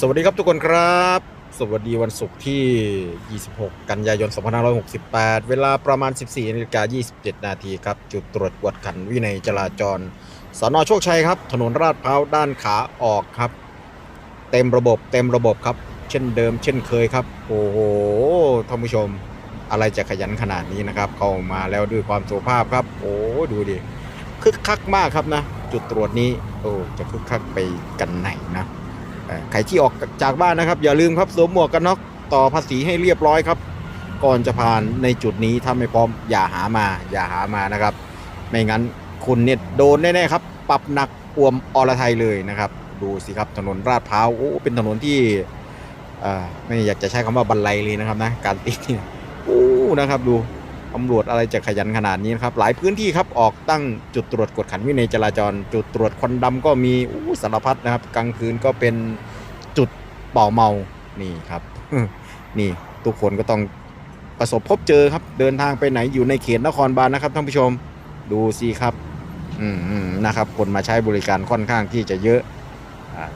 สวัสดีครับทุกคนครับ สวัสดีวันศุกร์ที่ 26 กันยายน 2568 เวลาประมาณ 14นาฬิกา27 นาทีครับ จุดตรวจกวดขันวินัยจราจรสอนอโชคชัยครับ ถนนราดพร้าวด้านขาออกครับ เต็มระบบเต็มระบบครับ เช่นเดิม เช่นเคยครับ โอ้โหท่านผู้ชม อะไรจะขยันขนาดนี้นะครับ เข้ามาแล้วด้วยความสุภาพครับ โอ้ดูดิคึกคักมากครับนะ จุดตรวจนี้ โอ้จะคึกคักไปกันไหนนะ ใครที่ออกจากบ้านนะครับ อย่าลืมครับสวมหมวกกันน็อกต่อภาษีให้เรียบร้อยครับ ก่อนจะผ่านในจุดนี้ถ้าไม่พร้อมอย่าหามา อย่าหามานะครับ ไม่งั้นคุณเนี่ยโดนแน่ๆครับปรับหนักอวมอรไทยเลยนะครับ ดูสิครับถนนราดพร้าวโอ้เป็นถนนที่อ่อไม่อยากจะใช้คำว่าบรรลัยเลยนะครับนะการติดนี่โอ้นะครับดู ตำรวจอะไรจะขยันขนาดนี้นะครับ หลายพื้นที่ครับออกตั้งจุดตรวจกดขันวินัยจราจร จุดตรวจควันดำก็มีอู้สารพัดนะครับ กลางคืนก็เป็นจุดเป่าเมานี่ครับนี่ทุกคนก็ต้องประสบพบเจอครับ เดินทางไปไหนอยู่ในเขตนครบาลนะครับท่านผู้ชมดูสิครับอืมนะครับ คนมาใช้บริการค่อนข้างที่จะเยอะ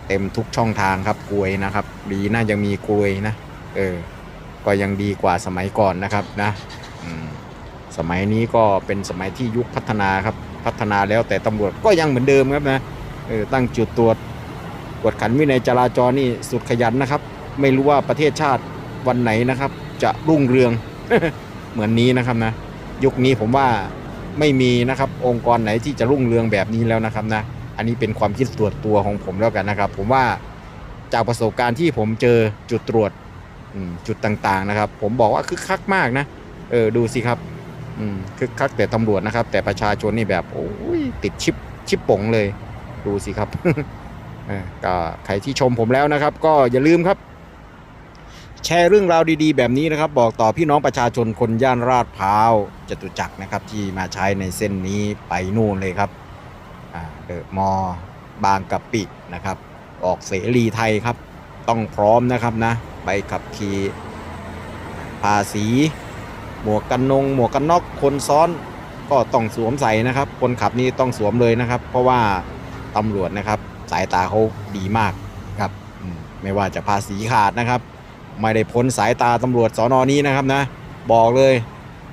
เต็มทุกช่องทางครับกลวยนะครับ ดีน่ายังมีกลวยนะ เออ ก็ยังดีกว่าสมัยก่อนนะครับนะ อืม สมัยนี้ก็เป็นสมัยที่ยุคพัฒนาครับพัฒนาแล้วแต่ตำรวจก็ยังเหมือนเดิมครับนะเออตั้งจุดตรวจกวดขันวินัยจราจรนี่สุดขยันนะครับ ไม่รู้ว่าประเทศชาติวันไหนนะครับ จะรุ่งเรืองเหมือนนี้นะครับนะ ยุคนี้ผมว่าไม่มีนะครับ องค์กรไหนที่จะรุ่งเรืองแบบนี้แล้วนะครับนะอันนี้เป็นความคิดส่วนตัวของผมแล้วกันนะครับ ผมว่าจากประสบการณ์ที่ผมเจอจุดตรวจจุดต่างๆนะครับ ผมบอกว่าคึกคักมากนะเออดูสิครับ คึกคักแต่ตำรวจนะครับ แต่ประชาชนนี่แบบโอ้ยติดชิปชิปป๋งเลย ดูสิครับก็ใครที่ชมผมแล้วนะครับ ก็อย่าลืมครับ แชร์เรื่องราวดีๆ แบบนี้นะครับ บอกต่อพี่น้องประชาชนคนย่านราดพร้าวจตุจักรนะครับ ที่มาใช้ในเส้นนี้ไปนู่นเลยครับเดอะมอ บางกะปินะครับ ออกเสรีไทยครับ ต้องพร้อมนะครับนะใบขับขี่ภาษี หมวกกันนงหมวกกันน็อกคนซ้อนก็ต้องสวมใส่นะครับ คนขับนี่ต้องสวมเลยนะครับ เพราะว่าตำรวจนะครับ สายตาเขาดีมากครับไม่ว่าจะภาษีขาดนะครับ ไม่ได้พ้นสายตาตำรวจสอนอนี้นะครับนะ บอกเลย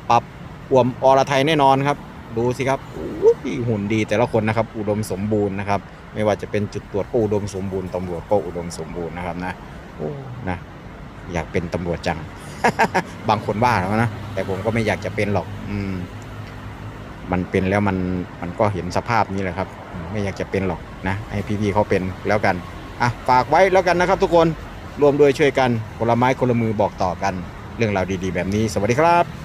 ปรับอวมอรไทยแน่นอนครับ ดูสิครับอู้ยหุ่นดีแต่ละคนนะครับ อุดมสมบูรณ์นะครับ ไม่ว่าจะเป็นจุดตรวจก็อุดมสมบูรณ์ตำรวจก็อุดมสมบูรณ์นะครับนะโอ้นะ อยากเป็นตำรวจจัง บางคนว่าแล้วนะ แต่ผมก็ไม่อยากจะเป็นหรอก อืม มันเป็นแล้วมันมันก็เห็นสภาพนี้แหละครับ ไม่อยากจะเป็นหรอกนะให้พี่ๆเขาเป็นแล้วกันอะฝากไว้แล้วกันนะครับ ทุกคนรวมด้วยช่วยกันคนละไม้คนละมือบอกต่อกัน เรื่องราวดีๆ แบบนี้ สวัสดีครับ